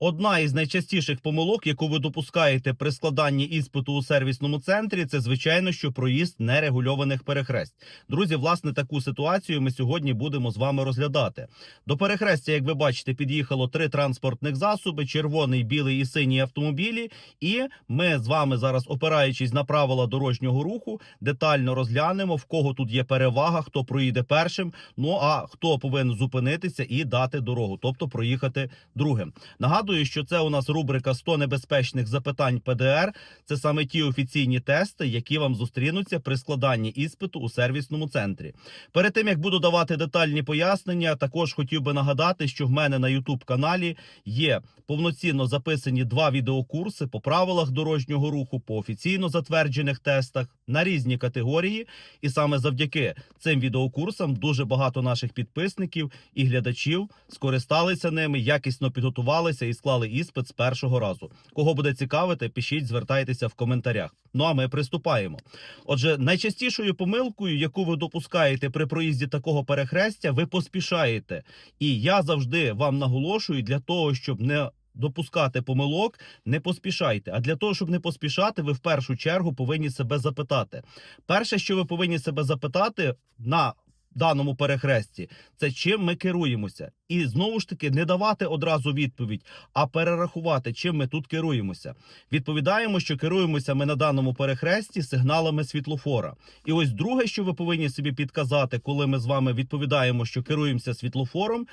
Одна із найчастіших помилок, яку ви допускаєте при складанні іспиту у сервісному центрі, це звичайно, що проїзд нерегульованих перехресть. Друзі, власне, таку ситуацію ми сьогодні будемо з вами розглядати. До перехрестя, як ви бачите, під'їхало три транспортних засоби: червоний, білий і синій автомобілі. І ми з вами зараз, опираючись на правила дорожнього руху, детально розглянемо в кого тут є перевага, хто проїде першим. Ну а хто повинен зупинитися і дати дорогу, тобто проїхати другим. Нагадую, що це у нас рубрика 100 небезпечних запитань ПДР. Це саме ті офіційні тести, які вам зустрінуться при складанні іспиту у сервісному центрі. Перед тим як буду давати детальні пояснення, також хотів би нагадати, що в мене на youtube каналі є повноцінно записані два відеокурси по правилах дорожнього руху, по офіційно затверджених тестах на різні категорії. І саме завдяки цим відеокурсам дуже багато наших підписників і глядачів скористалися ними, якісно підготувалися і склали іспит з першого разу. Кого буде цікавити, пишіть, звертайтеся в коментарях. Ну а ми приступаємо. Отже, найчастішою помилкою, яку ви допускаєте при проїзді такого перехрестя, ви поспішаєте. І я завжди вам наголошую для того, щоб не допускати помилок, не поспішайте. А для того, щоб не поспішати, ви в першу чергу повинні себе запитати. Перше, що ви повинні себе запитати на даному перехресті, це чим ми керуємося, і знову ж таки не давати одразу відповідь, а перерахувати, чим ми тут керуємося. Відповідаємо, що керуємося ми на даному перехресті сигналами світлофора. І ось друге, що ви повинні собі підказати, коли ми з вами відповідаємо, що керуємося світлофором.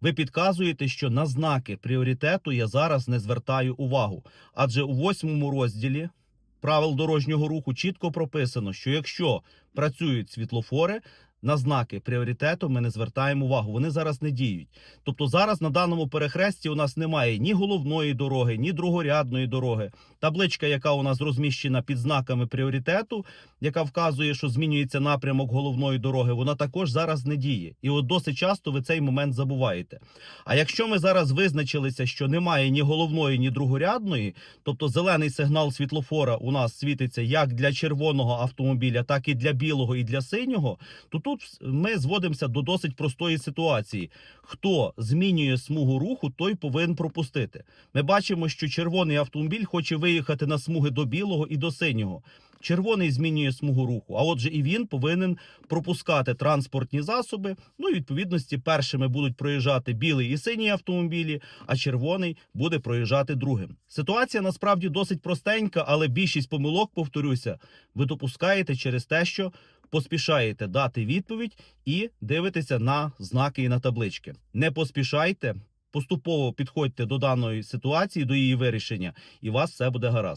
Ви підказуєте, що на знаки пріоритету я зараз не звертаю увагу, адже у восьмому розділі правил дорожнього руху чітко прописано, що якщо працюють світлофори, на знаки пріоритету ми не звертаємо увагу. Вони зараз не діють. Тобто зараз на даному перехресті у нас немає ні головної дороги, ні другорядної дороги. Табличка, яка у нас розміщена під знаками пріоритету, яка вказує, що змінюється напрямок головної дороги, вона також зараз не діє. І от досить часто ви цей момент забуваєте. А якщо ми зараз визначилися, що немає ні головної, ні другорядної, тобто зелений сигнал світлофора у нас світиться як для червоного автомобіля, так і для білого і для синього, то тут ми зводимося до досить простої ситуації. Хто змінює смугу руху, той повинен пропустити. Ми бачимо, що червоний автомобіль хоче виїхати на смуги до білого і до синього. Червоний змінює смугу руху, а отже, і він повинен пропускати транспортні засоби. Ну і відповідності першими будуть проїжджати білий і синій автомобілі, а червоний буде проїжджати другим. Ситуація насправді досить простенька, але більшість помилок, повторюся, ви допускаєте через те, що поспішаєте дати відповідь і дивитеся на знаки і на таблички. Не поспішайте. Поступово підходьте до даної ситуації, до її вирішення, і у вас все буде гаразд.